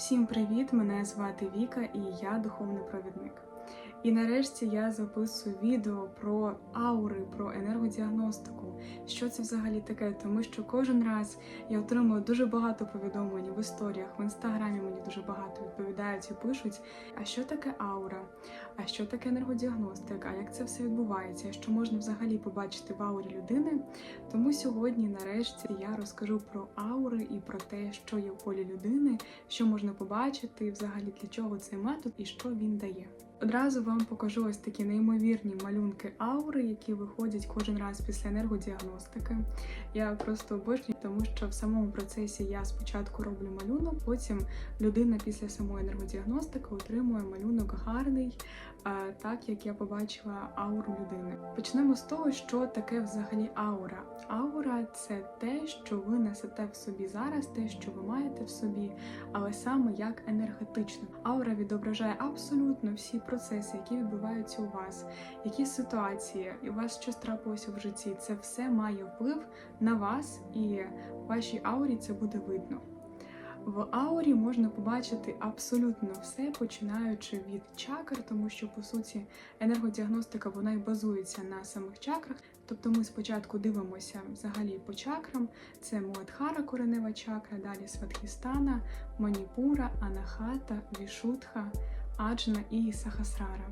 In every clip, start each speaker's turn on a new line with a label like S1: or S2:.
S1: Всім привіт! Мене звати Віка і я духовний провідник. І нарешті я записую відео про аури, про енергодіагностику. Що це взагалі таке? Тому що кожен раз я отримую дуже багато повідомлень в історіях, в інстаграмі мені дуже багато відповідають і пишуть: а що таке аура? А що таке енергодіагностика? А як це все відбувається? Що можна взагалі побачити в аурі людини? Тому сьогодні, нарешті, я розкажу про аури і про те, що є в полі людини, що можна побачити, взагалі для чого цей метод і що він дає. Одразу вам покажу ось такі неймовірні малюнки аури, які виходять кожен раз після енергодіагностики. Я просто обожнюю, тому що в самому процесі я спочатку роблю малюнок, потім людина після самої енергодіагностики отримує малюнок гарний, так як я побачила ауру людини. Почнемо з того, що таке взагалі аура. Аура це те, що ви несете в собі зараз, те, що ви маєте в собі, але саме як енергетично. Аура відображає абсолютно всі процеси, які відбуваються у вас, які ситуації, і у вас щось трапилося в житті. Це все має вплив на вас, і в вашій аурі це буде видно. В аурі можна побачити абсолютно все, починаючи від чакр, тому що по суті енергодіагностика вона і базується на самих чакрах. Тобто ми спочатку дивимося взагалі по чакрам: це Муадхара, коренева чакра, далі Сватхістана, Маніпура, Анахата, Вішутха, Аджна і Сахасрара.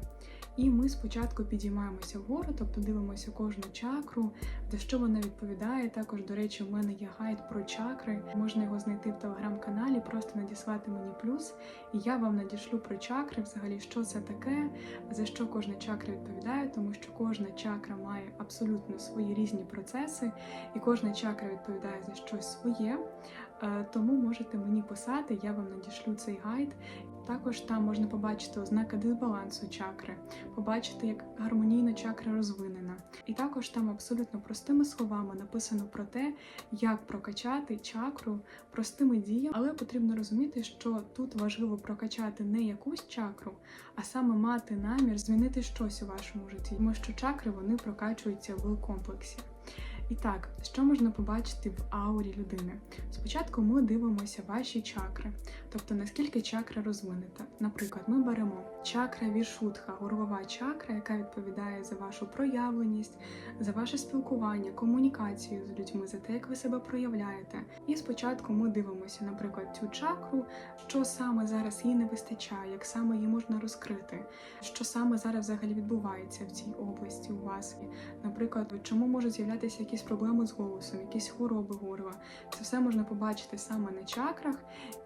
S1: І ми спочатку підіймаємося вгору, тобто дивимося кожну чакру, за що вона відповідає. Також, до речі, у мене є гайд про чакри. Можна його знайти в телеграм-каналі, просто надіслати мені плюс, і я вам надішлю про чакри, взагалі, що це таке, за що кожна чакра відповідає, тому що кожна чакра має абсолютно свої різні процеси, і кожна чакра відповідає за щось своє. Е, Тому можете мені писати, я вам надішлю цей гайд. Також там можна побачити ознаки дисбалансу чакри, побачити, як гармонійна чакра розвинена. І також там абсолютно простими словами написано про те, як прокачати чакру простими діями, але потрібно розуміти, що тут важливо прокачати не якусь чакру, а саме мати намір змінити щось у вашому житті, тому що чакри вони прокачуються в комплексі. І так, що можна побачити в аурі людини? Спочатку ми дивимося ваші чакри, тобто наскільки чакра розвинута. Наприклад, ми беремо чакра вішутха, горлова чакра, яка відповідає за вашу проявленість, за ваше спілкування, комунікацію з людьми, за те, як ви себе проявляєте. І спочатку ми дивимося, наприклад, цю чакру, що саме зараз їй не вистачає, як саме її можна розкрити, що саме зараз взагалі відбувається в цій області у вас. Наприклад, чому можуть з'являтися якісь проблеми з голосом, якісь хвороби горла. Це все можна побачити саме на чакрах,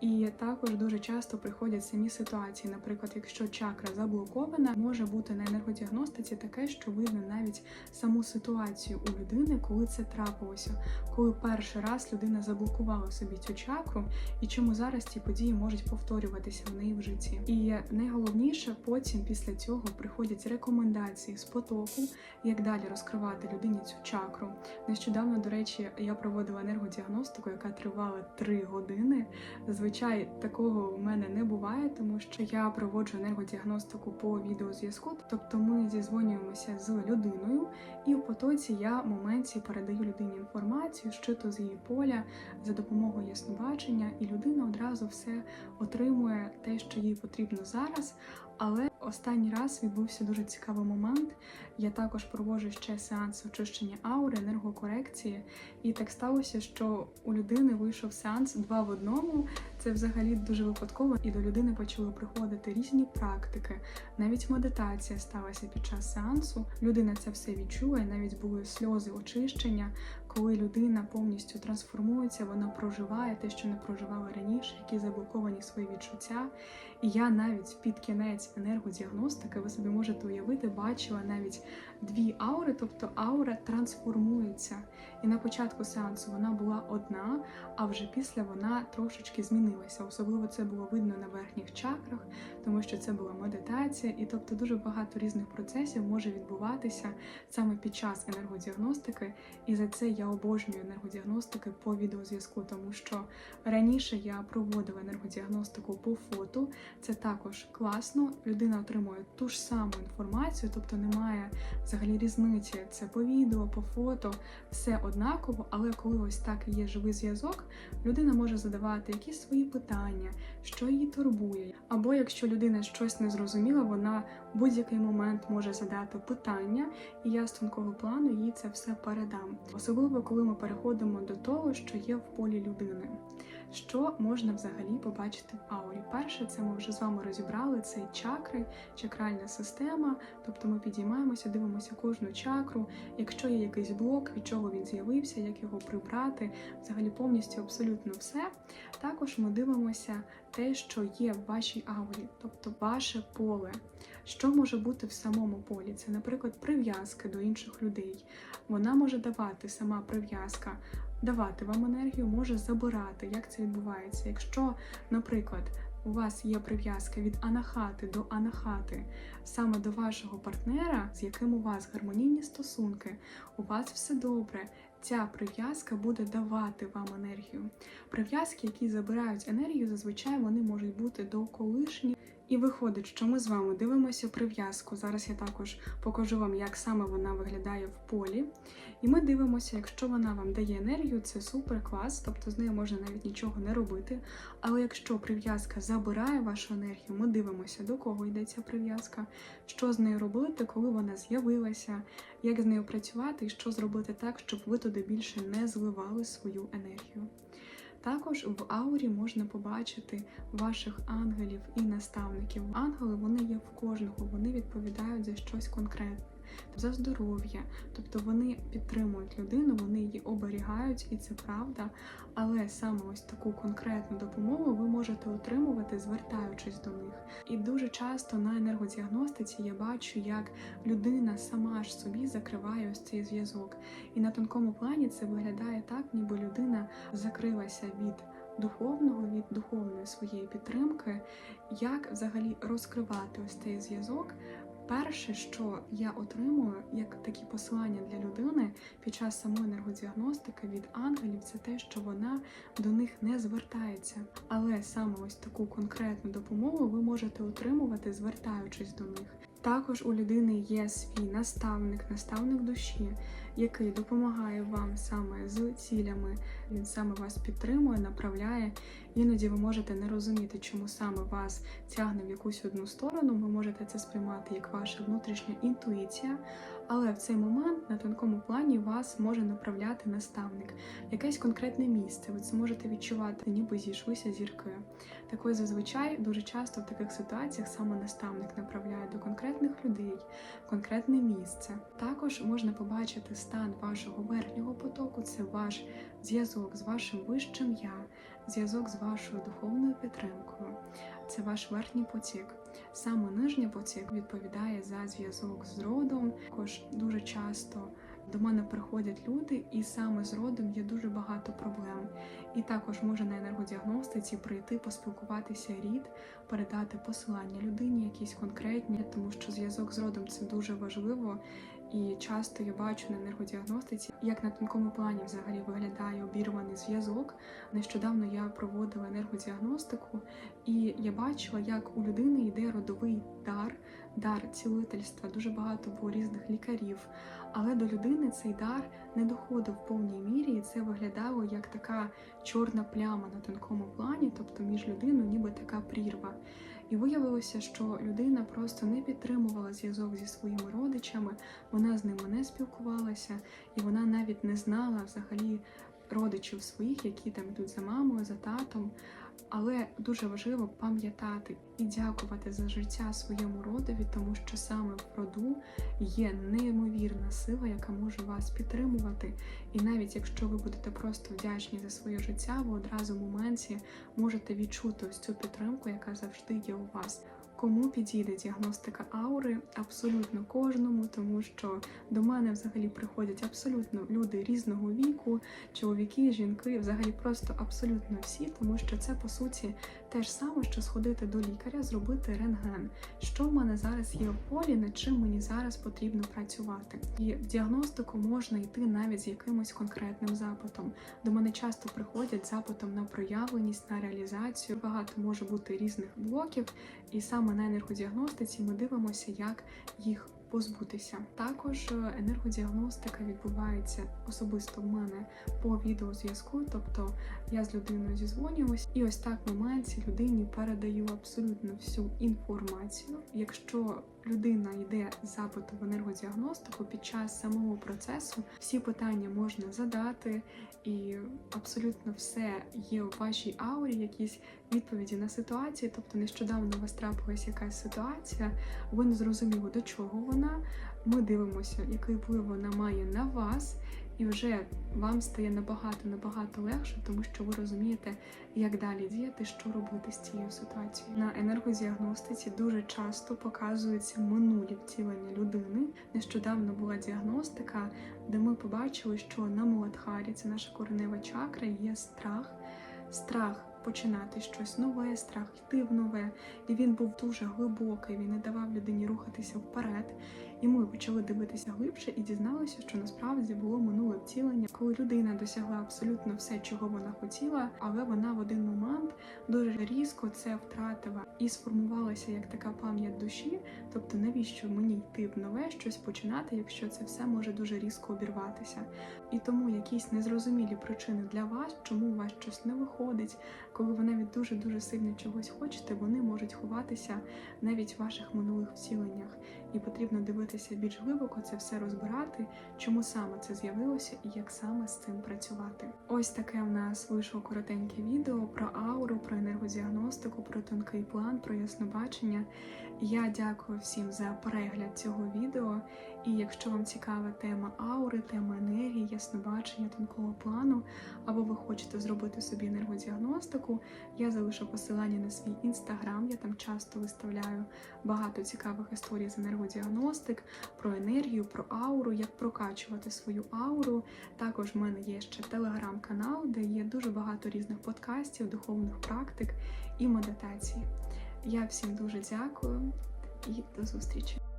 S1: і також дуже часто приходять самі ситуації. Наприклад, якщо чакра заблокована, може бути на енергодіагностиці таке, що видно навіть саму ситуацію у людини, коли це трапилося, коли перший раз людина заблокувала собі цю чакру, і чому зараз ці події можуть повторюватися в неї в житті. І найголовніше, потім після цього приходять рекомендації з потоку, як далі розкривати людині цю чакру. Нещодавно, до речі, я проводила енергодіагностику, яка тривала 3 години. Зазвичай такого у мене не буває, тому що я проводжу енергодіагностику по відеозв'язку. Тобто ми зізвонюємося з людиною, і в потоці я в моменті передаю людині інформацію, що то з її поля за допомогою яснобачення, і людина одразу все отримує те, що їй потрібно зараз. Але останній раз відбувся дуже цікавий момент. Я також проводжу ще сеанс очищення аури, енергокорекції, і так сталося, що у людини вийшов сеанс два в одному. Це взагалі дуже випадково, і до людини почали приходити різні практики. Навіть медитація сталася під час сеансу. Людина це все відчула, і навіть були сльози очищення. Коли людина повністю трансформується, вона проживає те, що не проживала раніше, які заблоковані свої відчуття. І я навіть під кінець енергодіагностики, ви собі можете уявити, бачила навіть дві аури, тобто аура трансформується. І на початку сеансу вона була одна, а вже після вона трошечки змінилася. Особливо це було видно на верхніх чакрах, тому що це була медитація, і тобто дуже багато різних процесів може відбуватися саме під час енергодіагностики. І за це я обожнюю енергодіагностики по відеозв'язку, тому що раніше я проводила енергодіагностику по фото. Це також класно. Людина отримує ту ж саму інформацію, тобто немає взагалі різниці. Це по відео, по фото, все однаково, але коли ось так є живий зв'язок, людина може задавати якісь свої питання, що її турбує. Або якщо людина щось не зрозуміла, вона в будь-який момент може задати питання, і я з тонкого плану їй це все передам. Особливо коли ми переходимо до того, що є в полі людини. Що можна взагалі побачити в аурі? Перше, це ми вже з вами розібрали це чакри, чакральна система. Тобто ми підіймаємося, дивимося кожну чакру. Якщо є якийсь блок, від чого він з'явився, як його прибрати, взагалі повністю абсолютно все. Також ми дивимося те, що є в вашій аурі, тобто ваше поле. Що може бути в самому полі? Це, наприклад, прив'язки до інших людей. Вона може давати сама прив'язка, давати вам енергію, може забирати. Як це відбувається? Якщо, наприклад, у вас є прив'язка від анахати до анахати, саме до вашого партнера, з яким у вас гармонійні стосунки, у вас все добре. Ця прив'язка буде давати вам енергію. Прив'язки, які забирають енергію, зазвичай вони можуть бути до колишніх. І виходить, що ми з вами дивимося прив'язку. Зараз я також покажу вам, як саме вона виглядає в полі. І ми дивимося, якщо вона вам дає енергію, це супер клас, тобто з нею можна навіть нічого не робити. Але якщо прив'язка забирає вашу енергію, ми дивимося, до кого йде ця прив'язка, що з нею робити, коли вона з'явилася, як з нею працювати і що зробити так, щоб ви туди більше не зливали свою енергію. Також в аурі можна побачити ваших ангелів і наставників. Ангели вони є в кожного, вони відповідають за щось конкретне, за здоров'я, тобто вони підтримують людину, вони її оберігають, і це правда. Але саме ось таку конкретну допомогу ви можете отримувати, звертаючись до них. І дуже часто на енергодіагностиці я бачу, як людина сама ж собі закриває ось цей зв'язок. І на тонкому плані це виглядає так, ніби людина закрилася від духовного, від духовної своєї підтримки, як взагалі розкривати ось цей зв'язок. Перше, що я отримую як такі посилання для людини під час самої енергодіагностики від ангелів, це те, що вона до них не звертається. Але саме ось таку конкретну допомогу ви можете отримувати, звертаючись до них. Також у людини є свій наставник, наставник душі, який допомагає вам саме з цілями. Він саме вас підтримує, направляє. Іноді ви можете не розуміти, чому саме вас тягне в якусь одну сторону. Ви можете це сприймати як ваша внутрішня інтуїція, але в цей момент на тонкому плані вас може направляти наставник, якесь конкретне місце. Ви це можете відчувати, ніби зійшлися зірки. Так ось зазвичай дуже часто в таких ситуаціях саме наставник направляє до конкретних людей, конкретне місце. Також можна побачити стан вашого верхнього потоку, це ваш зв'язок з вашим вищим я, зв'язок з вашою духовною підтримкою, це ваш верхній потік. Саме нижній потік відповідає за зв'язок з родом. Також дуже часто до мене приходять люди, і саме з родом є дуже багато проблем. І також може на енергодіагностиці прийти, поспілкуватися рід, передати посилання людині, якісь конкретні, тому що зв'язок з родом це дуже важливо. І часто я бачу на енергодіагностиці, як на тонкому плані взагалі виглядає обірваний зв'язок. Нещодавно я проводила енергодіагностику, і я бачила, як у людини йде родовий дар, дар цілительства. Дуже багато було різних лікарів. Але до людини цей дар не доходив в повній мірі, і це виглядало як така чорна пляма на тонкому плані, тобто між людиною, ніби така прірва. І виявилося, що людина просто не підтримувала зв'язок зі своїми родичами, вона з ними не спілкувалася, і вона навіть не знала взагалі родичів своїх, які там йдуть за мамою, за татом. Але дуже важливо пам'ятати і дякувати за життя своєму родові, тому що саме в роду є неймовірна сила, яка може вас підтримувати. І навіть якщо ви будете просто вдячні за своє життя, ви одразу в моменті можете відчути ось цю підтримку, яка завжди є у вас. Кому підійде діагностика аури? Абсолютно кожному, тому що до мене взагалі приходять абсолютно люди різного віку, чоловіки, жінки, взагалі просто абсолютно всі, тому що це по суті те ж саме, що сходити до лікаря, зробити рентген. Що в мене зараз є в полі, над чим мені зараз потрібно працювати. І в діагностику можна йти навіть з якимось конкретним запитом. До мене часто приходять запитом на проявленість, на реалізацію. Багато може бути різних блоків, і саме на енергодіагностиці ми дивимося, як їх позбутися. Також е, енергодіагностика відбувається особисто в мене по відеозв'язку, тобто я з людиною зізвонююсь, і ось так в моменті людині передаю абсолютно всю інформацію. Якщо людина йде з запиту в енергодіагностику під час самого процесу, всі питання можна задати, і абсолютно все є у вашій аурі, якісь відповіді на ситуації. Тобто нещодавно у вас трапилась якась ситуація, ви не зрозуміли, до чого вона. Ми дивимося, який вплив вона має на вас, і вже вам стає набагато набагато легше, тому що ви розумієте, як далі діяти, що робити з цією ситуацією. На енергодіагностиці дуже часто показуються минулі втілення людини. Нещодавно була діагностика, де ми побачили, що на Муладхарі, це наша коренева чакра, є страх, страх. Починати щось нове, страх йти в нове, і він був дуже глибокий. Він не давав людині рухатися вперед. І ми почали дивитися глибше і дізналися, що насправді було минуле втілення, коли людина досягла абсолютно все, чого вона хотіла, але вона в один момент дуже різко це втратила і сформувалася як така пам'ять душі. Тобто, навіщо мені йти в нове щось починати, якщо це все може дуже різко обірватися? І тому якісь незрозумілі причини для вас, чому у вас щось не виходить, коли ви навіть дуже дуже сильно чогось хочете, вони можуть ховатися навіть в ваших минулих втіленнях, і потрібно дивитися більш глибоко, це все розбирати, чому саме це з'явилося і як саме з цим працювати. Ось таке в нас вийшло коротеньке відео про ауру, про енергодіагностику, про тонкий план, про яснобачення. Я дякую всім за перегляд цього відео. І якщо вам цікава тема аури, тема енергії, яснобачення, тонкого плану, або ви хочете зробити собі енергодіагностику, я залишу посилання на свій інстаграм. Я там часто виставляю багато цікавих історій з енергодіагностик, про енергію, про ауру, як прокачувати свою ауру. Також в мене є ще телеграм-канал, де є дуже багато різних подкастів, духовних практик і медитацій. Я всім дуже дякую і до зустрічі!